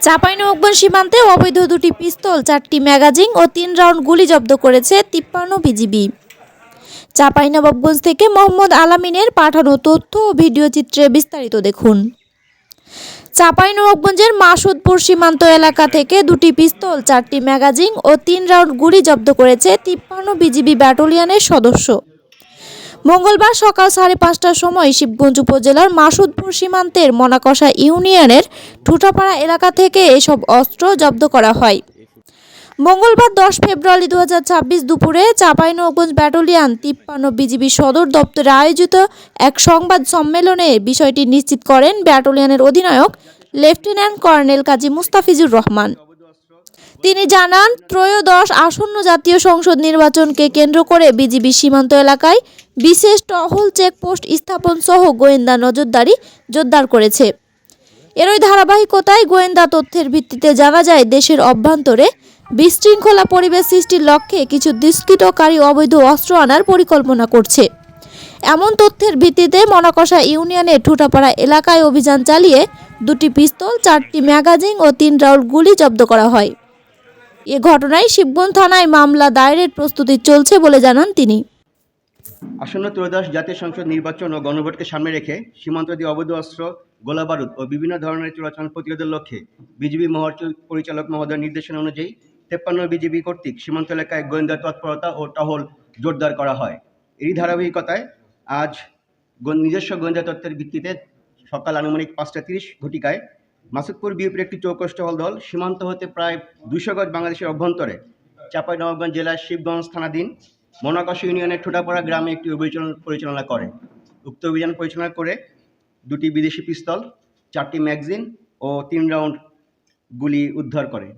চাঁপাইনবাবগঞ্জ সীমান্তে অবৈধ দুটি পিস্তল, চারটি ম্যাগাজিন ও তিন রাউন্ড গুলি জব্দ করেছে তিপ্পান্ন বিজিবি। চাঁপাইনবাবগঞ্জ থেকে মোহাম্মদ আলামিনের পাঠানো তথ্য ও ভিডিও চিত্রে বিস্তারিত দেখুন। চাঁপাইনবাবগঞ্জের মাসুদপুর সীমান্ত এলাকা থেকে দুটি পিস্তল, চারটি ম্যাগাজিন ও তিন রাউন্ড গুলি জব্দ করেছে তিপ্পান্ন বিজিবি ব্যাটালিয়নের সদস্য। মঙ্গলবার সকাল সাড়ে পাঁচটার সময় শিবগঞ্জ উপজেলার মাসুদপুর সীমান্তের মনাকষা ইউনিয়নের ঠুটাপাড়া এলাকা থেকে এসব অস্ত্র জব্দ করা হয়। মঙ্গলবার দশ ফেব্রুয়ারি দু হাজার ছাব্বিশ দুপুরে চাঁপাইনবাবগঞ্জ ব্যাটালিয়ান তিপ্পান্ন বিজিবি সদর দপ্তরে আয়োজিত এক সংবাদ সম্মেলনে বিষয়টি নিশ্চিত করেন ব্যাটালিয়নের অধিনায়ক লেফটেন্যান্ট কর্নেল কাজী মুস্তাফিজুর রহমান। তিনি জানান, ত্রয়োদশ আসন্ন জাতীয় সংসদ নির্বাচনকে কেন্দ্র করে বিজিবি সীমান্ত এলাকায় বিশেষ টহল চেকপোস্ট স্থাপন সহ গোয়েন্দা নজরদারি জোরদার করেছে। এরই ধারাবাহিকতায় গোয়েন্দা তথ্যের ভিত্তিতে জানা যায়, দেশের অভ্যন্তরে বিশৃঙ্খলা পরিবেশ সৃষ্টির লক্ষ্যে কিছু দুষ্কৃতকারী অবৈধ অস্ত্র আনার পরিকল্পনা করছে। এমন তথ্যের ভিত্তিতে মনাকষা ইউনিয়নের ঠুটাপাড়া এলাকায় অভিযান চালিয়ে দুটি পিস্তল, চারটি ম্যাগাজিন ও তিন রাউন্ড গুলি জব্দ করা হয়। এ ঘটনায় শিবগঞ্জ থানায় মামলা দায়েরের প্রস্তুতি চলছে বলে জানান তিনি। আসন্ন ত্রয়োদশ জাতীয় সংসদ নির্বাচন ও গণভোটকে সামনে রেখে সীমান্ত দিয়ে অবৈধ অস্ত্র গোলাবারুদ ও বিভিন্ন ধরনের চোরাচালান প্রতিরোধের লক্ষ্যে বিজিবি মহার পরিচালক মহোদয়ের নির্দেশনা অনুযায়ী তেপ্পান্ন বিজিবি কর্তৃক সীমান্ত এলাকায় গোয়েন্দা তৎপরতা ও টহল জোরদার করা হয়। এই ধারাবাহিকতায় আজ নিজস্ব গোয়েন্দা তত্ত্বের ভিত্তিতে সকাল আনুমানিক পাঁচটা তিরিশ ঘটিকায় মাসুদপুর বিএপির একটি চৌকস টহল দল সীমান্ত হতে প্রায় দুশো গজ বাংলাদেশের অভ্যন্তরে। চাঁপাইনবাবগঞ্জ জেলার শিবগঞ্জ থানাধীন মনাকশ ইউনিয়নের ঠোঁটাপাড়া গ্রামে একটি অভিযান পরিচালনা করে। উক্ত অভিযান পরিচালনা করে দুটি বিদেশি পিস্তল, চারটি ম্যাগজিন ও তিন রাউন্ড গুলি উদ্ধার করে।